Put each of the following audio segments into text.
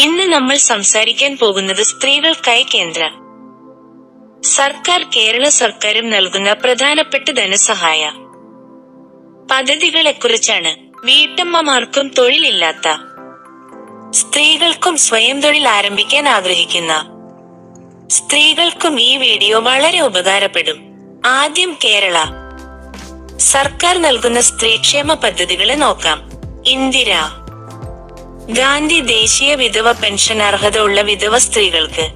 ഇന്ന് നമ്മൾ സംസാരിക്കാൻ പോകുന്നത് സ്ത്രീകൾക്കായി കേന്ദ്ര. സർക്കാർ കേരള സർക്കാരും നൽകുന്ന പ്രധാനപ്പെട്ട ധനസഹായ. പദ്ധതികളെക്കുറിച്ചാണ് വീട്ടമ്മമാർക്കും തൊഴിലില്ലാത്ത സ്ത്രീകൾക്കും സ്വയം തൊഴിൽ ആരംഭിക്കാൻ ആഗ്രഹിക്കുന്ന. സ്ത്രീകൾക്കും ഈ വീഡിയോ വളരെ ഉപകാരപ്പെടും. ആദ്യം കേരള. സർക്കാർ നൽകുന്ന സ്ത്രീക്ഷേമ പദ്ധതികളെ നോക്കാം. ഇന്ദിര ഗാന്ധി ദേശീയ വിധവ പെൻഷൻ അർഹത ഉള്ള വിധവ സ്ത്രീകൾക്ക്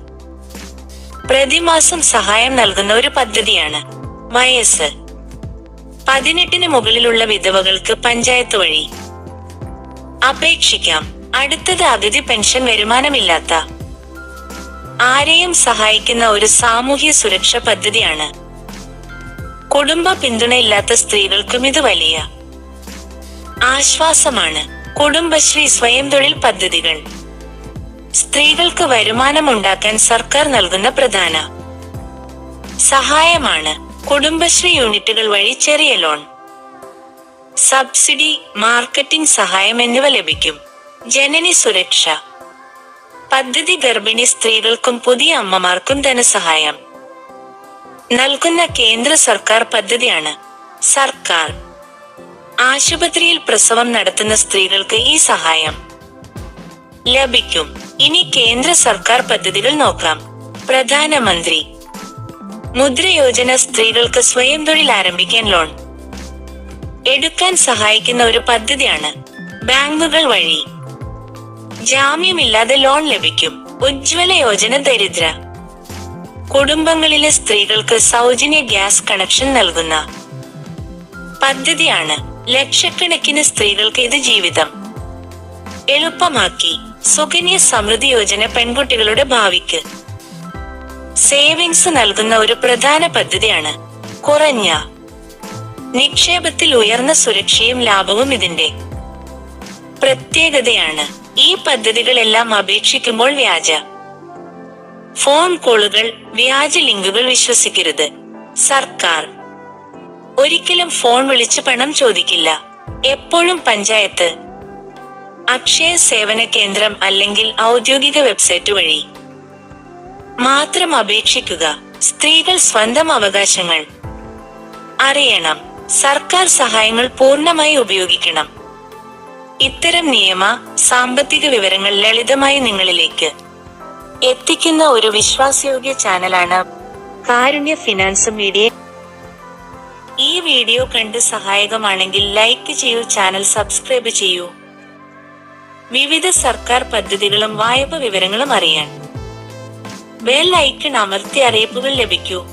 പ്രതിമാസം സഹായം നൽകുന്ന ഒരു പദ്ധതിയാണ് വയസ്സ് പതിനെട്ടിന് മുകളിലുള്ള വിധവകൾക്ക് പഞ്ചായത്ത് വഴി അപേക്ഷിക്കാം. അടുത്തത് അഗതി പെൻഷൻ വരുമാനമില്ലാത്ത ആരെയും സഹായിക്കുന്ന ഒരു സാമൂഹ്യ സുരക്ഷ പദ്ധതിയാണ്. കുടുംബ പിന്തുണയില്ലാത്ത സ്ത്രീകൾക്കും ഇത് വലിയ ആശ്വാസമാണ്. കുടുംബശ്രീ സ്വയം തൊഴിൽ പദ്ധതികൾ. സ്ത്രീകൾക്ക് വരുമാനമുണ്ടാക്കാൻ സർക്കാർ നൽകുന്ന പ്രധാന സഹായമാണ് കുടുംബശ്രീ യൂണിറ്റുകൾ വഴി ചെറിയ ലോൺ. സബ്സിഡി മാർക്കറ്റിംഗ് സഹായം എന്നിവ ലഭിക്കും. ജനനി സുരക്ഷ. പദ്ധതി ഗർഭിണി സ്ത്രീകൾക്കും പുതിയ അമ്മമാർക്കും ധനസഹായം. നൽകുന്ന കേന്ദ്ര സർക്കാർ പദ്ധതിയാണ് സർക്കാർ. ആശുപത്രിയിൽ പ്രസവം നടത്തുന്ന സ്ത്രീകൾക്ക് ഈ സഹായം ലഭിക്കും. ഇനി കേന്ദ്ര സർക്കാർ പദ്ധതികൾ നോക്കാം. പ്രധാനമന്ത്രി മുദ്ര യോജന സ്ത്രീകൾക്ക് സ്വയം തൊഴിൽ ആരംഭിക്കാൻ ലോൺ. എടുക്കാൻ സഹായിക്കുന്ന ഒരു പദ്ധതിയാണ് ബാങ്കുകൾ വഴി. ജാമ്യമില്ലാതെ ലോൺ ലഭിക്കും. ഉജ്ജ്വല യോജന ദരിദ്ര. കുടുംബങ്ങളിലെ സ്ത്രീകൾക്ക് സൗജന്യ ഗ്യാസ് കണക്ഷൻ നൽകുന്ന പദ്ധതിയാണ് ലക്ഷക്കണക്കിന് സ്ത്രീകൾക്ക് ഇത് ജീവിതം. എളുപ്പമാക്കി. സുകന്യ സമൃദ്ധി യോജന പെൺകുട്ടികളുടെ ഭാവിക്ക്. സേവിങ്സ് നൽകുന്ന ഒരു പ്രധാന പദ്ധതിയാണ് കുറഞ്ഞ നിക്ഷേപത്തിൽ ഉയർന്ന സുരക്ഷയും ലാഭവും ഇതിന്റെ പ്രത്യേകതയാണ്. ഈ പദ്ധതികളെല്ലാം അപേക്ഷിക്കുമ്പോൾ വ്യാജ. ഫോൺ കോളുകൾ വ്യാജ ലിങ്കുകൾ വിശ്വസിക്കരുത്. സർക്കാർ ഒരിക്കലും ഫോൺ വിളിച്ച് പണം ചോദിക്കില്ല. എപ്പോഴും പഞ്ചായത്ത്. അക്ഷയ സേവന കേന്ദ്രം അല്ലെങ്കിൽ ഔദ്യോഗിക വെബ്സൈറ്റ് വഴി. മാത്രം അപേക്ഷിക്കുക. സ്ത്രീകൾ സ്വന്തം അവകാശങ്ങൾ. അറിയണം. സർക്കാർ സഹായങ്ങൾ പൂർണമായി ഉപയോഗിക്കണം. ഇത്തരം നിയമ സാമ്പത്തിക വിവരങ്ങൾ ലളിതമായി നിങ്ങളിലേക്ക് എത്തിക്കുന്ന ഒരു വിശ്വാസയോഗ്യ ചാനലാണ് കാരുണ്യ ഫിനാൻസ് മീഡിയ. ഈ വീഡിയോ കണ്ട് സഹായകമാണെങ്കിൽ ലൈക്ക് ചെയ്യൂ ചാനൽ സബ്സ്ക്രൈബ് ചെയ്യൂ. വിവിധ സർക്കാർ പദ്ധതികളും വായ്പ വിവരങ്ങളും അറിയാൻ. ബെൽ ഐക്കൺ അമർത്തി അറിയിപ്പുകൾ ലഭിക്കൂ.